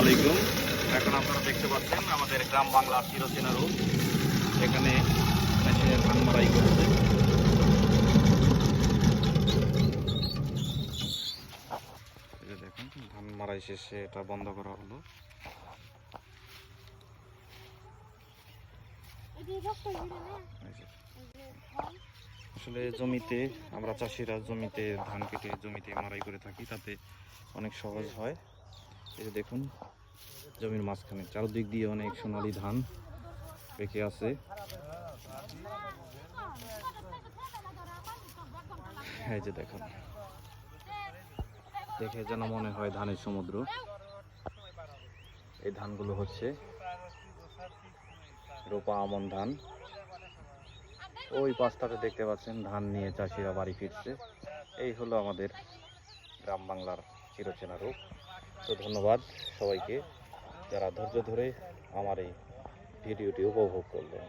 আলাইকুম এখন আপনারা দেখতে পাচ্ছেন আমাদের গ্রাম বাংলার চিরচেনা রূপ এখানে মেশিনে ধান মারাই করছে। দেখুন, ধান মারাই শেষে এটা বন্ধ করা হলো। আসলে জমিতে, আমরা চাষিরা জমিতে ধান কেটে জমিতে মারাই করে থাকি, তাতে অনেক সহজ হয়। এই দেখুন, জমির মাঝখানে, চারদিক দিয়ে অনেক সোনালী ধান পেকে আছে। এই যে দেখুন, দেখে যেন মনে হয় ধানের সমুদ্র। এই ধানগুলো হচ্ছে রোপা আমন ধান। ওই পাশটাতে দেখতে পাচ্ছেন, ধান নিয়ে চাষিরা বাড়ি ফিরছে। এই হলো আমাদের গ্রাম বাংলার চিরচেনা রূপ। ধন্যবাদ সবাইকে যারা ধৈর্য ধরে আমার এই ভিডিওটি উপভোগ করলেন।